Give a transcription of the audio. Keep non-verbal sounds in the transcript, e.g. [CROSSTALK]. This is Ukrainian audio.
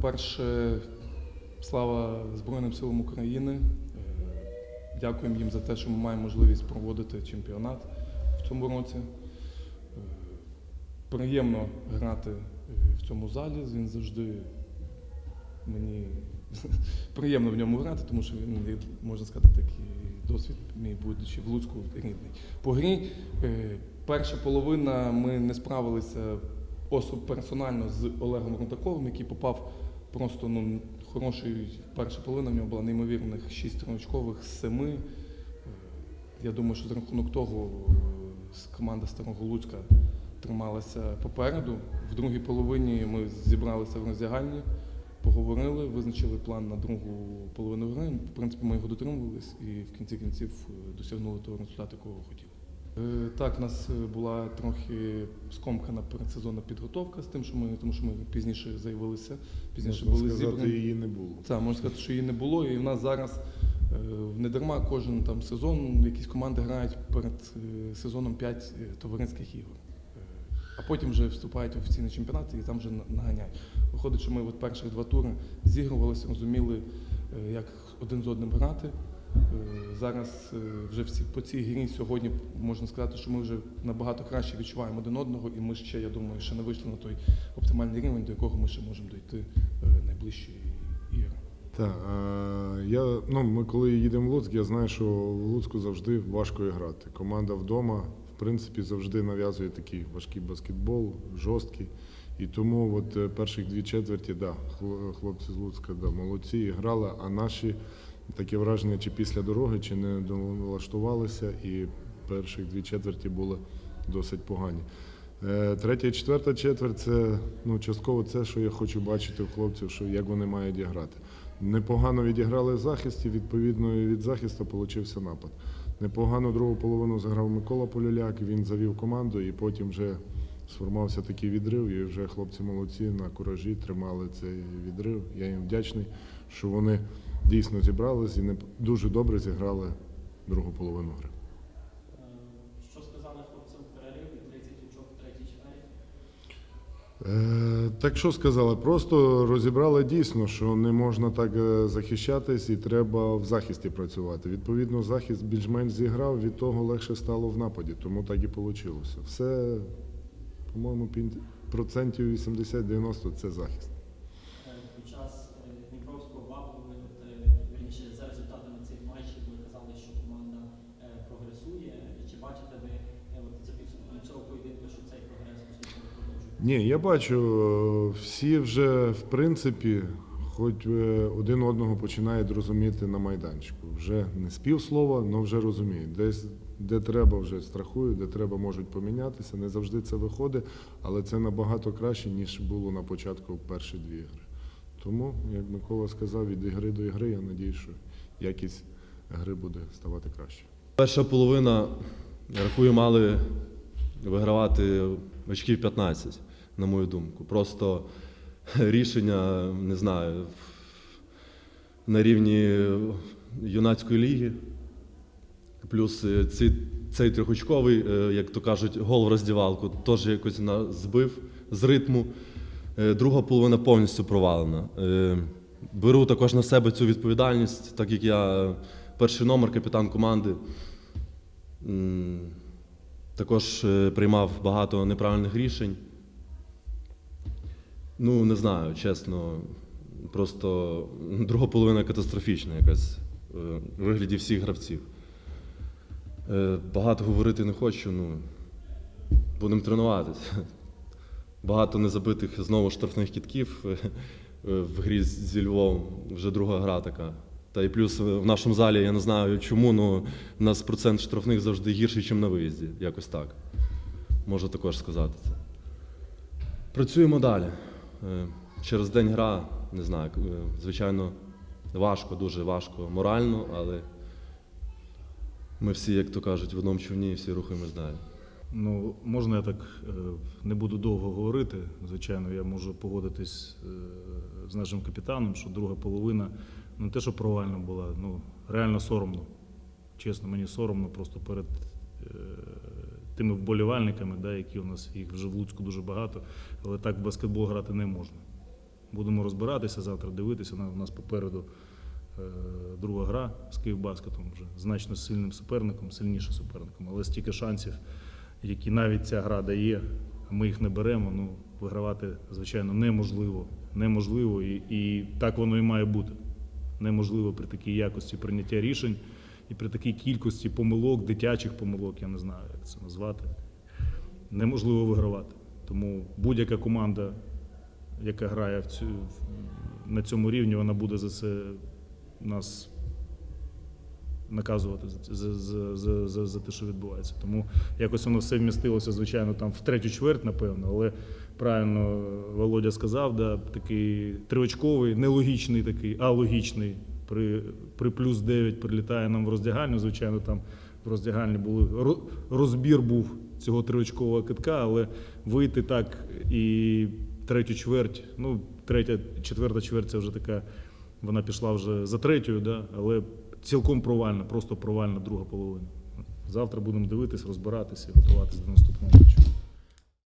По-перше, слава Збройним силам України. Е, Дякуємо їм за те, що ми маємо можливість проводити чемпіонат в цьому році. Е, Приємно грати е, в цьому залі. Він завжди мені [LAUGHS] приємно в ньому грати, тому що він, можна сказати, такий досвід мій будучи в Луцьку рідний. По грі перша половина ми не справилися особ персонально з Олегом Рудаковим, який попав просто ну, хороший. Перша половина в нього була неймовірних 6 очкових з 7. Е, Я думаю, що за рахунок того е, команда Старого Луцька трималася попереду. В другій половині ми зібралися в роздягальні, поговорили, визначили план на другу половину гри. В принципі, ми його дотримувались і в кінці кінців е, досягнули того результату, якого хотіли. Е, Так, у нас е, була трохи скомкана передсезонна підготовка з тим, що ми, тому що ми пізніше заявилися, пізніше Можна були сказати, зібрані. її не було. Так, можна сказати, що її не було, і в нас зараз е, не дарма кожен там сезон якісь команди грають перед сезоном 5 товариських ігор. А потім вже вступають в офіційний чемпіонат і там вже наганяють. Виходить, що ми от перших два тури зігрувалися, розуміли, як один з одним грати. Е, Зараз е, вже всі по цій грі сьогодні можна сказати, що ми вже набагато краще відчуваємо один одного, і ми ще, я думаю, ще не вийшли на той оптимальний рівень, до якого ми ще можемо дойти е, найближчі ігри. Так, я, ну, ми коли їдемо в Луцьк, я знаю, що в Луцьку завжди важко грати. Команда вдома, в принципі, завжди нав'язує такий важкий баскетбол, жорсткий. І тому от перших дві четверті, да, хлопці з Луцька да, молодці, грали, а наші таке враження, чи після дороги, чи не долаштувалися, і перших дві четверті були досить погані. Е, Третя і четверта четверть це ну, частково це, що я хочу бачити в хлопців, що як вони мають грати. Непогано відіграли в захисті, відповідно, від захисту получився напад. Непогано другу половину заграв Микола Полюляк, він завів команду і потім вже сформувався такий відрив, і вже хлопці молодці на куражі тримали цей відрив. Я їм вдячний, що вони дійсно зібрались і не дуже добре зіграли другу половину гри. Е, Що сказали хлопцям в перериві, 30 очок в третій чверть? Е, Так що сказали? Просто розібрали дійсно, що не можна так е, захищатись і треба в захисті працювати. Відповідно, захист більш-менш зіграв, від того легше стало в нападі, тому так і вийшло. Все, по-моєму, процентів 80-90 це захист. Ні, я бачу, е, всі вже в принципі, хоч е, один одного починають розуміти на майданчику. Вже не з півслова, але вже розуміють. Десь де треба, вже страхують, де треба, можуть помінятися. Не завжди це виходить, але це набагато краще, ніж було на початку перші дві ігри. Тому, як Микола сказав, від ігри до ігри, я надію, що якість гри буде ставати краще. Перша половина, рахую, мали вигравати очків 15, на мою думку. Просто рішення, не знаю, на рівні юнацької ліги. Плюс е, ці, цей трьохочковий, е, як то кажуть, гол в роздівалку, теж якось збив з ритму. Е, Друга половина повністю провалена. Беру також на себе цю відповідальність, так як я перший номер, капітан команди. Також е, приймав багато неправильних рішень. Ну, не знаю, чесно. Просто друга половина катастрофічна якась е, в вигляді всіх гравців. Е, Багато говорити не хочу, ну будемо тренуватися. Багато незабитих знову штрафних кітків в грі зі Львовом. Вже друга гра така. Та і плюс в нашому залі я не знаю чому, але у нас процент штрафних завжди гірший, ніж на виїзді. Якось так. Можу також сказати це. Працюємо далі. Е, Через день гра, не знаю, е, звичайно, важко, дуже важко морально, але ми всі, як то кажуть, в одному човні і всі рухаємось далі. Ну, можна я так е, не буду довго говорити. Звичайно, я можу погодитись з нашим капітаном, що друга половина ну, не те, що провальна була, ну реально соромно. Чесно, мені соромно просто перед е, тими вболівальниками, да, які у нас їх вже в Луцьку дуже багато, але так в баскетбол грати не можна. Будемо розбиратися завтра, дивитися. На- У нас попереду е, друга гра з Київбаскетом вже значно сильним суперником, сильнішим суперником, але стільки шансів, які навіть ця гра дає, ми їх не беремо. Ну, вигравати, звичайно, неможливо. Неможливо, і, і так воно і має бути. Неможливо при такій якості прийняття рішень і при такій кількості помилок, дитячих помилок, я не знаю, як це назвати. Неможливо вигравати. Тому будь-яка команда, яка грає в цю, на цьому рівні, вона буде за це нас наказувати за, за, за, за, за, те, що відбувається. Тому якось воно все вмістилося, звичайно, там в третю чверть, напевно, але правильно Володя сказав, да, такий триочковий, нелогічний такий, а логічний. При, при плюс 9 прилітає нам в роздягальню. Звичайно, там в роздягальні були розбір був цього триочкового китка, але вийти так і третю чверть, ну, третя, четверта чверть це вже така, вона пішла вже за третьою, да, але цілком провальна, просто провальна друга половина. Завтра будемо дивитись, розбиратися і готуватися до наступного матчу.